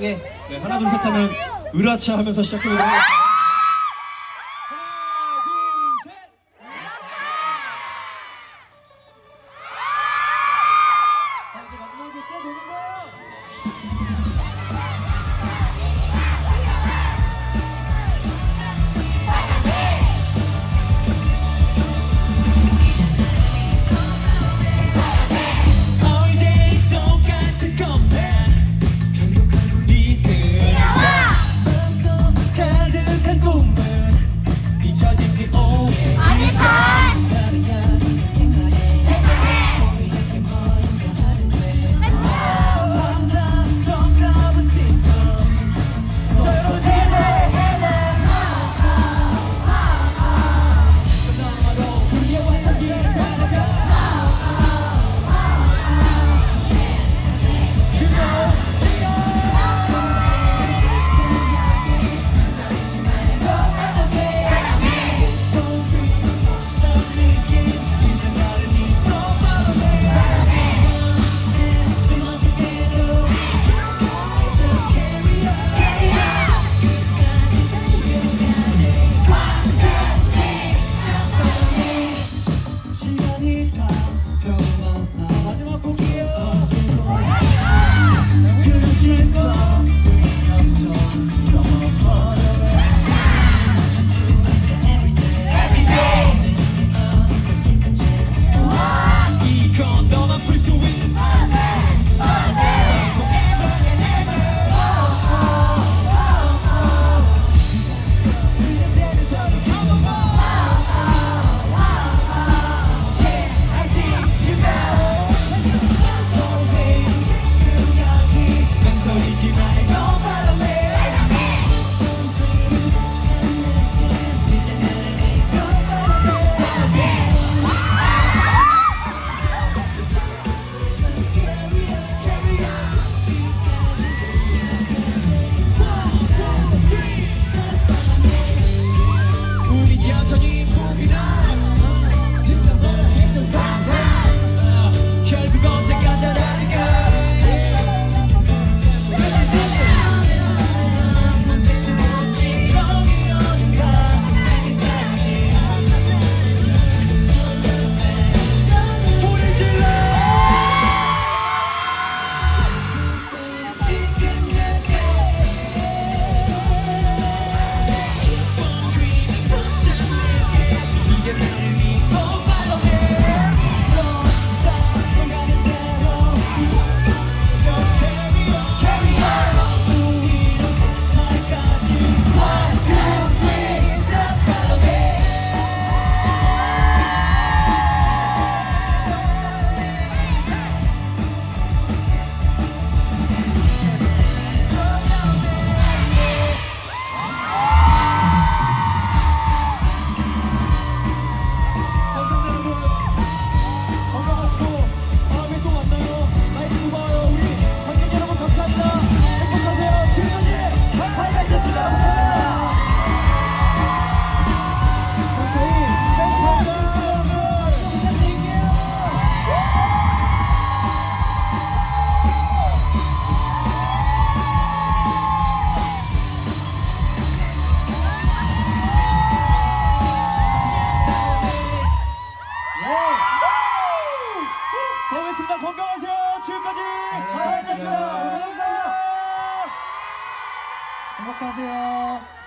예. 네, 하나 둘 셋 하면 으라차 하면서 시작해보도록 하겠습니다. freedom. 감사합니다. 행복하세요.